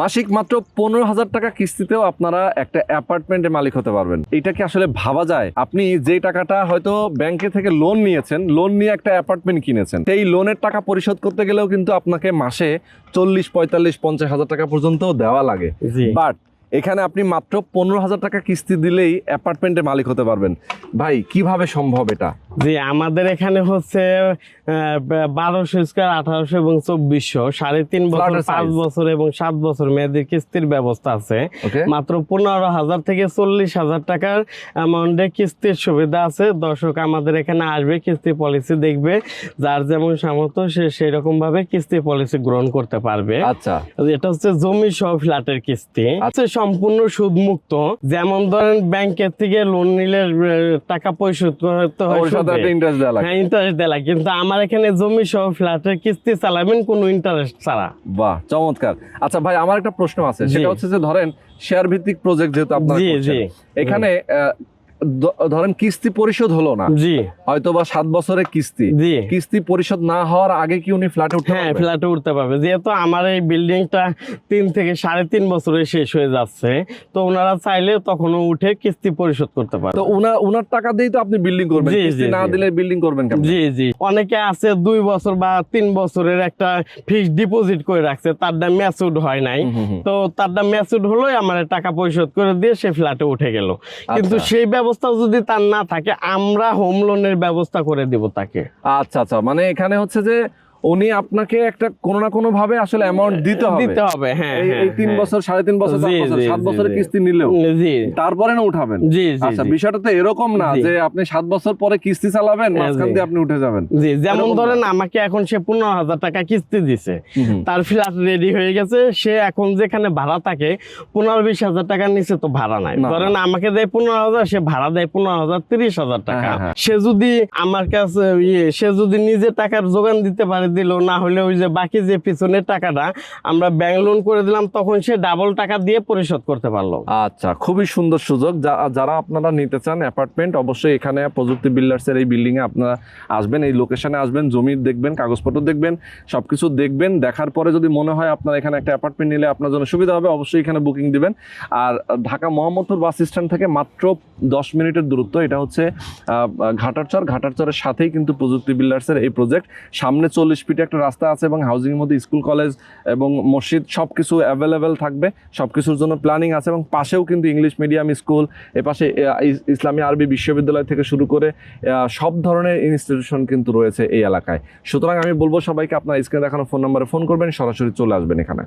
মাসিক মাত্র পনেরো হাজার টাকা কিস্তিতেও আপনারা একটা অ্যাপার্টমেন্টের মালিক হতে পারবেন। এটা কি আসলে ভাবা যায়? আপনি যে টাকাটা হয়তো ব্যাংকে থেকে লোন নিয়েছেন লোন নিয়ে একটা অ্যাপার্টমেন্ট কিনেছেন। সেই লোনের টাকা পরিশোধ করতে গেলেও কিন্তু আপনাকে মাসে চল্লিশ পঁয়তাল্লিশ পঞ্চাশ হাজার টাকা পর্যন্ত দেওয়া লাগে। বাট এখানে আপনি মাত্র পনেরো হাজার টাকা কিস্তি দিলেই অ্যাপার্টমেন্টের মালিক হতে পারবেন। ভাই কীভাবে সম্ভব এটা? জি আমাদের এখানে হচ্ছে বারোশো স্কোয়ার আঠারোশো এবং চব্বিশশো সাড়ে তিন বছর পাঁচ বছর এবং সাত বছর মেয়াদের কিস্তির ব্যবস্থা আছে। মাত্র পনেরো হাজার থেকে চল্লিশ হাজার টাকার অ্যামাউন্টে কিস্তির সুবিধা আছে। দর্শক আমাদের এখানে আসবে কিস্তি পলিসি দেখবে। যার যেমন সামর্থ্য সে সেই রকম ভাবে কিস্তি পলিসি গ্রহণ করতে পারবে। আচ্ছা। এটা হচ্ছে জমি সহ ফ্ল্যাটের কিস্তি। হচ্ছে সম্পূর্ণ সুদ মুক্ত যেমন ধরেন ব্যাংকের থেকে লোন নিলে টাকা পরিশোধ করতে হয় ইন্টারেস্ট দেওয়া হ্যাঁ ইন্টারেস্ট দেয় কিন্তু আমার এখানে জমি সহ ফ্ল্যাটের কিস্তি চালাবেন কোনো ইন্টারেস্ট ছাড়া। বাহ চমৎকার। আচ্ছা ভাই আমার একটা প্রশ্ন আছে। সেটা হচ্ছে যে ধরেন শেয়ার ভিত্তিক প্রজেক্ট যেহেতু আপনারা এখানে ধরেন কিস্তি পরিশোধ হলো না জি। হয়তো বা সাত বছরের কিস্তি জি। কিস্তি পরিশোধ না হওয়ার আগে কি উনি ফ্ল্যাটে উঠতে হ্যাঁ ফ্ল্যাটে উঠতে পারবে। যেহেতু আমার এই বিল্ডিংটা তিন থেকে সাড়ে তিন বছরে শেষ হয়ে যাচ্ছে তো ওনারা চাইলে তখনও উঠে কিস্তি পরিশোধ করতে পারবে। তো উনার উনার টাকা দিয়েই তো আপনি বিল্ডিং করবেন কিস্তি না দিলে বিল্ডিং করবেন জি জি। অনেকে আছে দুই বছর বা তিন বছরের একটা ফিক্সড ডিপোজিট করে রাখছে তার দাম ম্যাচুড হয় নাই। তো তার দাম ম্যাচুড হলোই আমার টাকা পরিশোধ করে দিয়ে সে ফ্ল্যাটে উঠে গেল। কিন্তু আচ্ছা। সেই ব্যবস্থা যদি তার না থাকে, আমরা হোম লোনের ব্যবস্থা করে দিব তাকে। আচ্ছা আচ্ছা। মানে এখানে হচ্ছে যে উনি আপনাকে একটা কোনো না কোনো ভাবে আসলে অ্যামাউন্ট দিতে হবে। দিতে হবে হ্যাঁ এই- হ্যাঁ, তিন হ্যাঁ। বছর সাড়ে তিন বছর সাত বছরের কিস্তি নিলেও জি তারপরে না উঠাবেন। জি জি আচ্ছা বিষয়টা তো এরকম না যে আপনি সাত বছর পরে কিস্তি চালাবেন মাঝখান দিয়ে আপনি উঠে যাবেন। জি যেমন ধরেন আমাকে এখন সে পনেরো হাজার টাকা কিস্তি দিছে তার ফ্ল্যাট রেডি হয়ে গেছে সে এখন যেখানে ভাড়া থাকে পনেরো বিশ হাজার টাকার নিচে তো ভাড়া নাই। ধরেন আমাকে দেয় পনেরো হাজার সে ভাড়া দেয় পনেরো হাজার তিরিশ হাজার টাকা। হ্যাঁ, হ্যাঁ। সে যদি আমার কাছে ইয়ে সে যদি নিজে টাকার যোগান দিতে পারে দিল, না হলে ওই যে বাকি যে পিছনের টাকাটা আমরা ব্যাংক লোন করে দিলাম, তখন সে ডাবল টাকা দিয়ে পরিশোধ করতে পারল। আচ্ছা খুবই সুন্দর সুযোগ। যারা আপনারা নিতে চান অ্যাপার্টমেন্ট অবশ্যই এখানে প্রযুক্তি বিল্ডার্সের এই বিল্ডিংয়ে আপনারা আসবেন, এই লোকেশনে আসবেন, জমি দেখবেন, কাগজপত্র দেখবেন, সবকিছু দেখবেন। দেখার পরে যদি মনে হয় আপনার এখানে একটা অ্যাপার্টমেন্ট নিলে আপনার জন্য সুবিধা হবে, অবশ্যই এখানে বুকিং দিবেন। আর ঢাকা মোহাম্মদপুর বাস স্ট্যান্ড থেকে মাত্র দশ মিনিটের দূরত্ব। এটা হচ্ছে ঘাটারচর। ঘাটারচরের সাথেই কিন্তু প্রযুক্তি বিল্ডার্সের এই প্রজেক্ট সামনে চল্লিশ ফিট একটা রাস্তা আছে এবং হাউজিংয়ের মধ্যে স্কুল, কলেজ এবং মসজিদ সব কিছু অ্যাভেলেবেল থাকবে। সব কিছুর জন্য প্ল্যানিং আছে এবং পাশেও কিন্তু ইংলিশ মিডিয়াম স্কুল এপাশে ইসলামী আরবি বিশ্ববিদ্যালয় থেকে শুরু করে সব ধরনের ইনস্টিটিউশন কিন্তু রয়েছে এই এলাকায়। সুতরাং আমি বলব সবাইকে আপনার স্ক্রিনে দেখানো ফোন নম্বরে ফোন করবেন, সরাসরি চলে আসবেন এখানে।